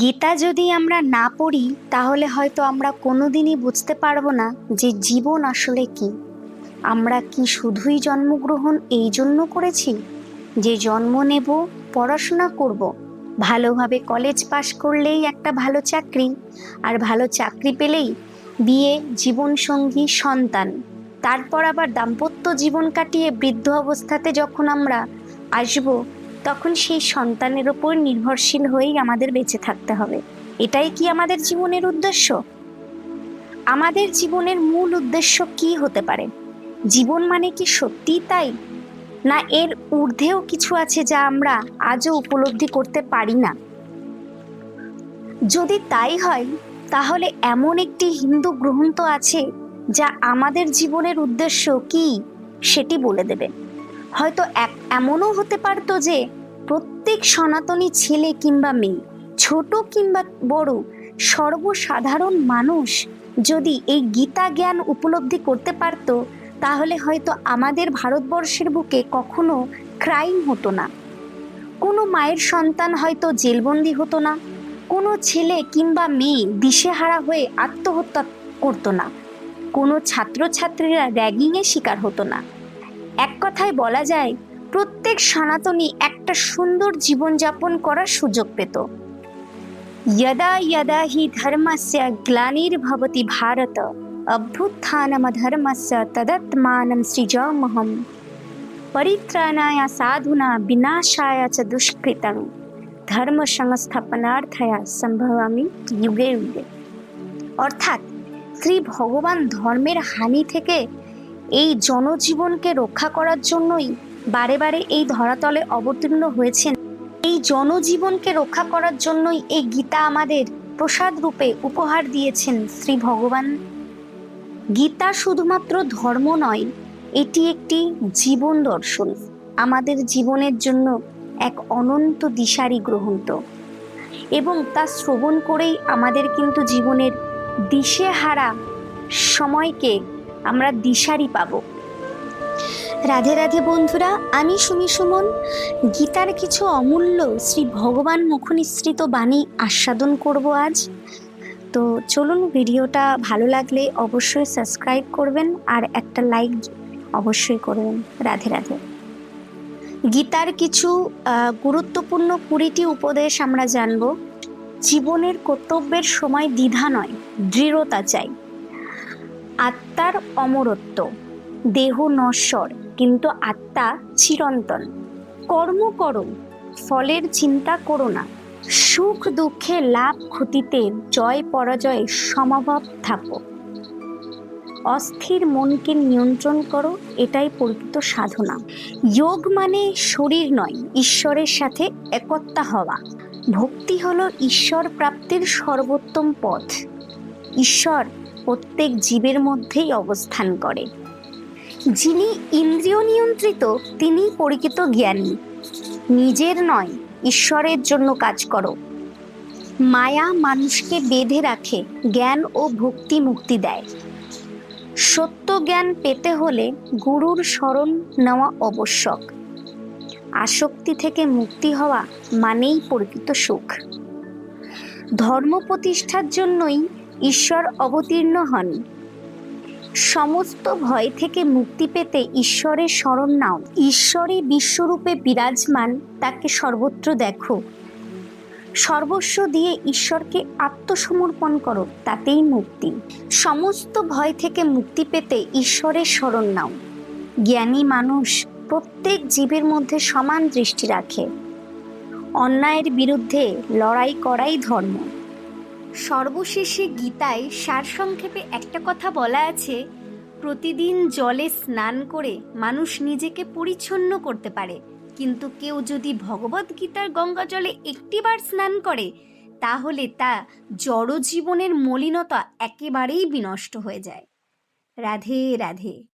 গীতা যদি আমরা না পড়ি, তাহলে হয়তো আমরা কোনোদিনই বুঝতে পারব না যে জীবন আসলে কি। আমরা কি শুধুই জন্মগ্রহণ এই জন্য করেছি? যে জন্ম নেব, পড়াশোনা করব, ভালোভাবে কলেজ পাশ করলেই একটা ভালো চাকরি, আর ভালো চাকরি পেলেই বিয়ে, জীবনসঙ্গী, সন্তান। তারপর আবার দাম্পত্য জীবন কাটিয়ে বৃদ্ধ অবস্থাতে যখন আমরা আসব তখন সেই সন্তানের ওপর নির্ভরশীল হয়েই আমাদের বেঁচে থাকতে হবে। এটাই কি আমাদের জীবনের উদ্দেশ্য? আমাদের জীবনের মূল উদ্দেশ্য কি হতে পারে? জীবন মানে কি সত্যিই তাই? না এর ঊর্ধ্বেও কিছু আছে যা আমরা আজও উপলব্ধি করতে পারি না? যদি তাই হয়, তাহলে এমন একটি হিন্দু গ্রন্থ আছে যা আমাদের জীবনের উদ্দেশ্য কি, সেটি বলে দেবে। হয়তো এমনও হতে পারতো যে প্রত্যেক সনাতনী ছেলে কিংবা মেয়ে, ছোট কিংবা বড়, সর্বসাধারণ মানুষ যদি এই গীতা জ্ঞান উপলব্ধি করতে পারত, তাহলে হয়তো আমাদের ভারতবর্ষের বুকে কখনো ক্রাইম হতো না। কোনো মায়ের সন্তান হয়তো জেলবন্দি হতো না। কোনো ছেলে কিংবা মেয়ে দিশেহারা হয়ে আত্মহত্যা করতো না। কোনো ছাত্রছাত্রীরা র্যাগিংয়ের শিকার হতো না। এক কথায় বলা যায় প্রত্যেক সনাতনী একটা সুন্দর জীবনযাপন করার সুযোগ পেত। ইয়দা ইয়দা হি ধর্মস্য গ্লানির্ভবতি ভারত, অভ্যুত্থানম ধর্মস্য তদত্মানম সৃজামহম পরিত্রাণায় সাধুনা বিনাশায় চ দুষ্কৃতং। ধর্ম সংস্থাপনার্থয়া সম্ভবামি যুগে যুগে। অর্থাৎ শ্রী ভগবান ধর্মের হানি থেকে এই জনজীবনকে রক্ষা করার জন্যই বারে বারে এই ধরাতলে অবতীর্ণ হয়েছেন। এই জনজীবনকে রক্ষা করার জন্যই এই গীতা আমাদের প্রসাদ রূপে উপহার দিয়েছেন শ্রী ভগবান। গীতা শুধুমাত্র ধর্ম নয়, এটি একটি জীবন দর্শন। আমাদের জীবনের জন্য এক অনন্ত দিশারি গ্রহন্ত এবং তা শ্রবণ করেই আমাদের কিন্তু জীবনের দিশেহারা সময়কে আমরা দিশারি পাবো। রাধে রাধে বন্ধুরা, আমি সুমি সুমন। গীতার কিছু অমূল্য শ্রী ভগবান মুখনিসৃত বাণী আস্বাদন করব আজ। তো চলুন ভিডিওটা ভালো লাগলে অবশ্যই সাবস্ক্রাইব করবেন আর একটা লাইক অবশ্যই করবেন। রাধে রাধে। গীতার কিছু গুরুত্বপূর্ণ কুড়িটি উপদেশ আমরা জানব। জীবনের কর্তব্যের সময় দ্বিধা নয়, দৃঢ়তা চাই। আত্মার অমরত্ব, দেহ নশ্বর কিন্তু আত্মা চিরন্তন। কর্ম করো, ফলের চিন্তা করো না। সুখ দুঃখে লাভ ক্ষতিতে জয় পরাজয়ে সমভাব থাকো। অস্থির মনকে নিয়ন্ত্রণ করো, এটাই প্রকৃত সাধনা। যোগ মানে শরীর নয়, ঈশ্বরের সাথে একত্তা হওয়া। ভক্তি হলো ঈশ্বর প্রাপ্তির সর্বোত্তম পথ। ঈশ্বর প্রত্যেক জীবের মধ্যেই অবস্থান করে। যিনি ইন্দ্রিয় নিয়ন্ত্রিত তিনি পরিচিত জ্ঞানী। নিজের নয়, ঈশ্বরের জন্য কাজ করো। মায়া মানুষকে বেঁধে রাখে, জ্ঞান ও ভক্তি মুক্তি দেয়। সত্য জ্ঞান পেতে হলে গুরুর শরণ নেওয়া আবশ্যক। আসক্তি থেকে মুক্তি হওয়া মানেই প্রকৃত সুখ। ধর্ম প্রতিষ্ঠার জন্যই ঈশ্বর অবতীর্ণ হন। সমস্ত ভয় থেকে মুক্তি পেতে ঈশ্বরের শরণ নাও। ঈশ্বরই বিশ্বরূপে বিরাজমান, তাকে সর্বত্র দেখো। সর্বস্ব দিয়ে ঈশ্বরকে আত্মসমর্পণ করো, তাতেই মুক্তি। সমস্ত ভয় থেকে মুক্তি পেতে ঈশ্বরের শরণ নাও। জ্ঞানী মানুষ প্রত্যেক জীবের মধ্যে সমান দৃষ্টি রাখে। অন্যায়ের বিরুদ্ধে লড়াই করাই ধর্ম। সর্বশেষে গীতায় সারসংক্ষেপে একটা কথা বলা আছে, প্রতিদিন জলে স্নান করে মানুষ নিজেকে পরিচ্ছন্ন করতে পারে। কিন্তু কেউ যদি ভগবদ গীতার গঙ্গা জলে একটিবার স্নান করে, তাহলে তা জড়জীবনের মলিনতা একেবারেই বিনষ্ট হয়ে যায়। রাধে রাধে।